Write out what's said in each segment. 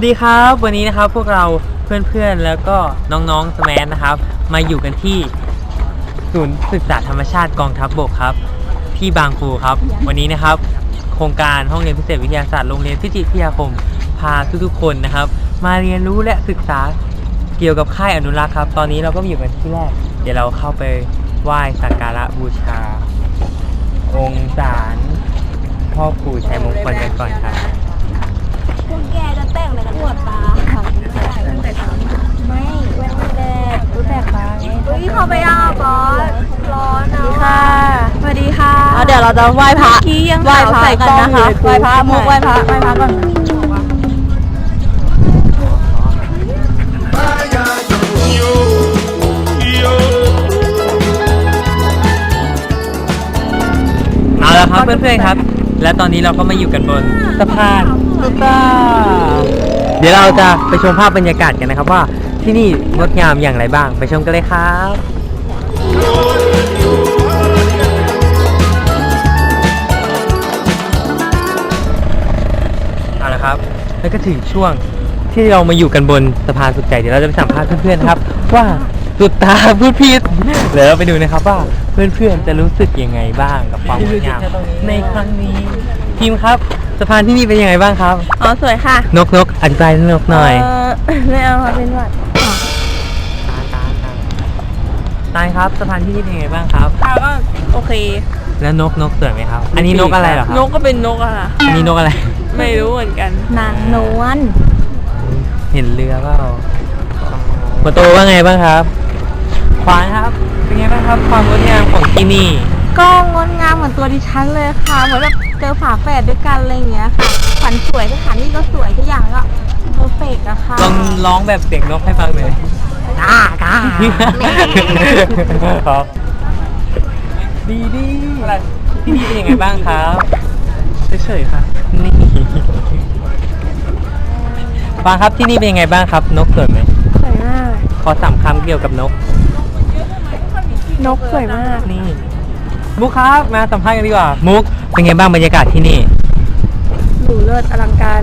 วัสดีครับ วันนี้นะครับพวกเราเพื่อนๆแล้วก็น้องๆสแมนนะครับ มาอยู่กันที่ศูนย์ศึกษาธรรมชาติกองทัพบบกครับ ที่บางปูครับ วันนี้นะครับ โครงการห้องเรียนพิเศษวิทยาศาสตร์โรงเรียนพิจิตรพิทยาคมพาทุกๆคนนะครับ มาเรียนรู้และศึกษาเกี่ยวกับค่ายอนุรักษ์ครับ ตอนนี้เราก็อยู่กันที่แรก เดี๋ยวเราเข้าไปไหว้สักการะบูชา องค์ศาลพ่อปู่ชัยมงคลกันก่อนครับ พวกแก งอะไรกันปวดตาค่ะไม่แว่นไม่แดดรู้แดดตาไงเฮ้ยเขาไปย่าบอสร้อนนะค่ะสวัสดีค่ะเดี๋ยวเราจะไหว้พระไหว้พระกันนะคะไหว้พระมุกไหว้พระไหว้พระก่อนเอาละครับเพื่อนๆครับ และตอนนี้เราก็มาอยู่กันบนสะพานสุตาเดี๋ยวเราจะไปชมภาพบรรยากาศกันนะครับว่าที่นี่งดงามอย่างไรบ้าง ไปชมกันเลยครับเอาละครับ แล้วก็ถึงช่วงที่เรามาอยู่กันบนสะพานสุดใจเดี๋ยวเราจะไปสัมภาษณ์เพื่อนๆครับว่า สุดตาพูดผิดเดี๋ยวเราไปดูนะครับว่าเพื่อนๆจะรู้สึกยังไงบ้างกับความงดงามในครั้งนี้ทีมครับสะพานที่นี่เป็นยังไงบ้างครับ อ๋อสวยค่ะ นกนกอธิบายนกหน่อยเไม่เอาค่ะเป็นหวัดตาตาตาตายครับสะพานที่นี่เป็นยังไงบ้างครับค่ะก็โอเค แล้วนกนกสวยไหมครับ อันนี้นกอะไรเหรอครับนกก็เป็นนกอะค่ะอันนี้นกอะไร ไม่รู้เหมือนกันนางนวลเห็นเรือเปล่าประตูว่าไงบ้างครับข วานครับ เป็นไงบ้างครับความงดงามของที่นี่ ก็งดงามเหมือนตัวดิฉันเลยค่ะ เหมือนแบบเจอฝาแฝดด้วยกันอะไรอย่างเงี้ยค่ะขวัญสวยสถานที่ก็สวยทุกอย่างก็เพอร์เฟกอะค่ะลองร้องแบบเสียงนกให้ฟังหน่อยกล้ากล้าครับดีดีที่นี่เป็นยังไงบ้างครับเฉยๆครับนี่ฟังครับที่นี่เป็นยังไงบ้างครับ นกสวยไหมสวยมากขอสามคำเกี่ยวกับนก นกสวยมาก นี่ มุกครับ มาสัมภาษณ์กันดีกว่า มุก เป็นไงบ้างบรรยากาศที่นี่ หรูเลิศอลังการ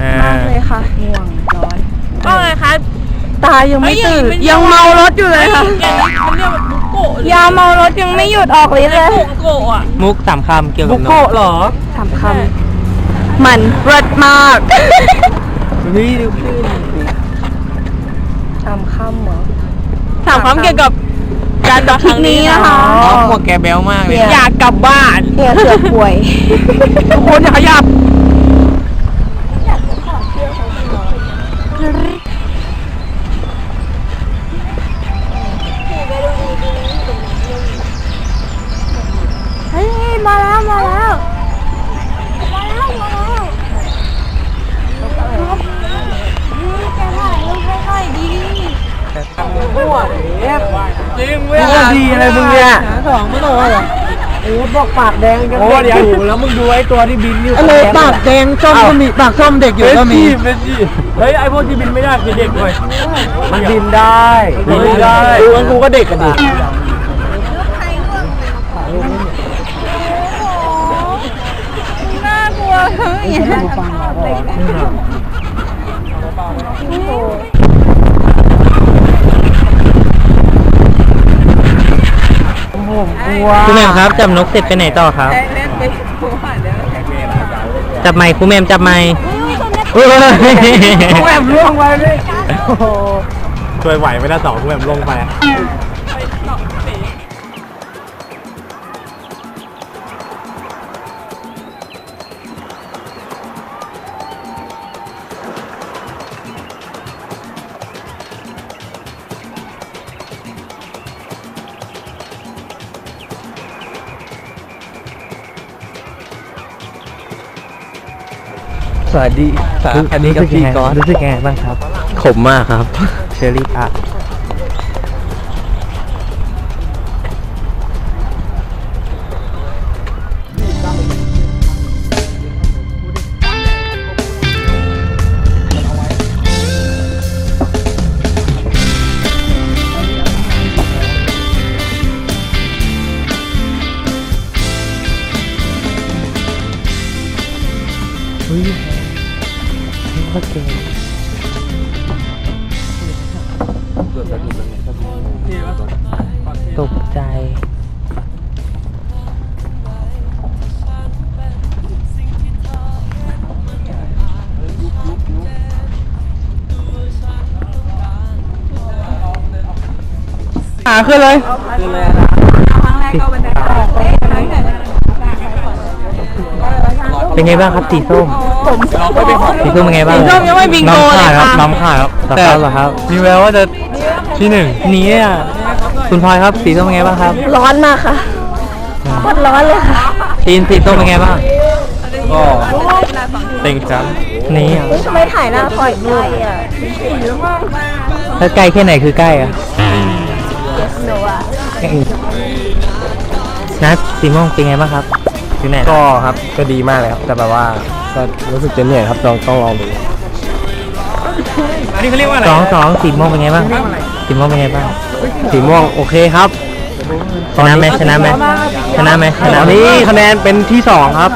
อ่ามมากเลยค่ะง่วงร้อนก็ไงคะตายังไม่ตื่นยังเมารถอยู่เลยค่ะมันเรียกว่าบุโกะยาเมารถยังไม่หยุดออกฤทธิ์เลยบุโกะอะมุกสามคำเกี่ยวกับนกบุโกะเหรอสามคำมันรสมากเฮ้ยดูขึ้นสามคำเหรอสามคำเกี่ยวกับ การทริปนี้นะคะ อ๋อหมวกแกแบลมากเลย อยากกลับบ้านเฮียเสือป่วย ทุกคนอย่าขยับ จริงเว้ยดีอะไรมึงเนี่ยสองไม่โดนเหรอไอ้บอกปากแดงยังโอ้เด็กเดี๋ยวอยู่แล้วมึงดูไอ้ตัวที่บินอยู่อะไรปากแดงส้มก็มีปากส้มเด็กอยู่ก็มีเป็นสิเฮ้ยไอพวกที่บินไม่ได้คือเด็กเลยมันบินได้บินได้ดูงั้นกูก็เด็กกันดิน่ากลัวทั้งอย่ คุณแม่ครับจับนกเสร็จไปไหนต่อครับจับไม้คุณแม่จับไม้เฮ้ยกูแอบล่วงไปเลยโอ้โหช่วยไหวไม่ได้สองคุณแม่ลงไป วัสดีครับอันนี้รู้กับสึกพี่ยังไงก๊อตรู้สึกยังไงบ้างครับขมมากครับ เชอรี่อะ ใจ หาขึ้นเลยเป็นไงบ้างครับสีส้มสีส้มเป็นไงบ้างสีส้มยังไม่บิงโกเลยค่ะน้ำขาดครับแต่เหรอครับมีแววว่าจะที่หนึ่งนี้อะ คุณพลอยครับสีส้มเป็นไงบ้างครับร้อนมากค่ะโคตรร้อนเลยค่ะทีนสีส้มเป็นไงบ้างก็เต็งจังนี่อะทำไมถ่ายหน้าคอยด้วยอะถ้าใกล้แค่ไหนคือใกล้อะหนูอะนัดสีม่วงเป็นไงบ้างครับอยู่ไหนก็ครับก็ดีมากเลยครับแต่แบบว่าก็รู้สึกจะเหนื่อยครับลองต้องลองดูอันนี้เขาเรียกว่าอะไรสองสองสีม่วงเป็นไงบ้างสีม่วงเป็นไงบ้าง สีม่วงโอเคครับชนะไหมชนะไหมชนะไหมชตนะอนไหมนี้คะแนนเป็นที่สองครับ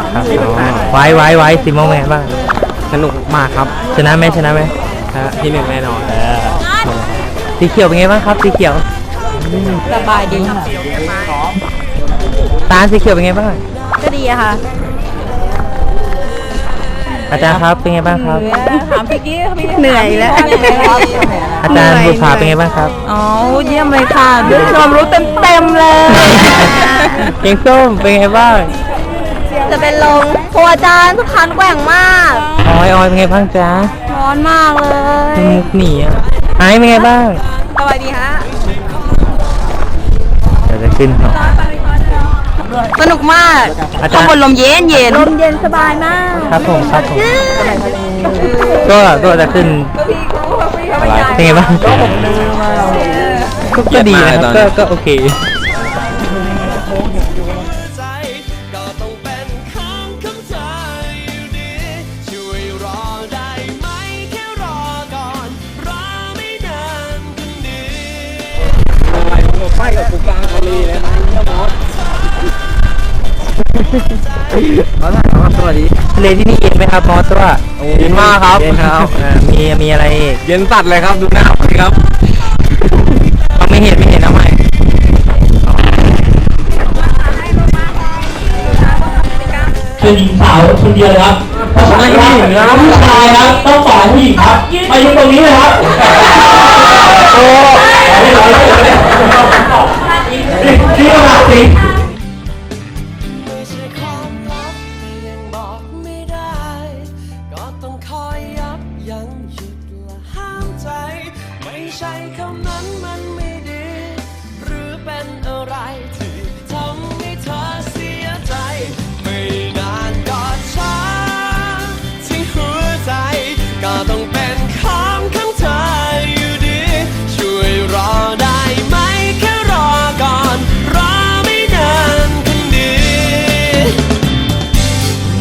ไว้ไว้ไว้สีม่วงเป็นไงบ้างสนุกมากครับชนะไหมชนะไหมที่หนึ่งแน่นอนสีเขียวเป็นไงบ้างครับสีเขียว สบายดีตาลสีเขียวเป็นไงบ้างก็ดีอะค่ะ อาจารย์ครับเป็นไงบ้างครับ ถามพี่กี้พี่เหนื่อยแล้วอาจารย์บุษาเป็นไงบ้างครับอ๋อเยี่ยมเลยค่ะด้วยความรู้เต็มเต็มๆเลยเก่งส้มเป็นไงบ้างจะเป็นลงโคอาจารย์ทุกคันแกว่งมากออยออยเป็นไงบ้างจ๊ะร้อนมากเลยมุกหนีอะไอซ์เป็นไงบ้างสวัสดีฮะเดี๋ยวจะขึ้นเหรอสนุกมากอาจารย์ลมเย็นเย็นลมเย็นสบายมากครับผมครับผมก็ก็จะขึ้นเป็นไงบ้างก็ก็ดีนะครับก็ก็โอเค ใจก็ต้องเป็นของของเธออยู่ดีช่วยรอได้ไหมแค่รอก่อน รอไม่นานคนดีส วัสดีทะเลที่นี่เย็นไหมครับมอสตัวเย็นมากครับเย็นครับ อ่ามีมีอะไรอีกเย็นสัตว์เลยครับดูหน้าสิครับเอาไม่เห็นไม่เห็นเอาใหม่คือหญิงสาวคนเดียวครับเพราะฉะนั้นครับผู้ชายครับต้องสอนผู้หญิงครับมายืนตรงนี้เลยครับโอ้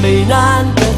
ไม่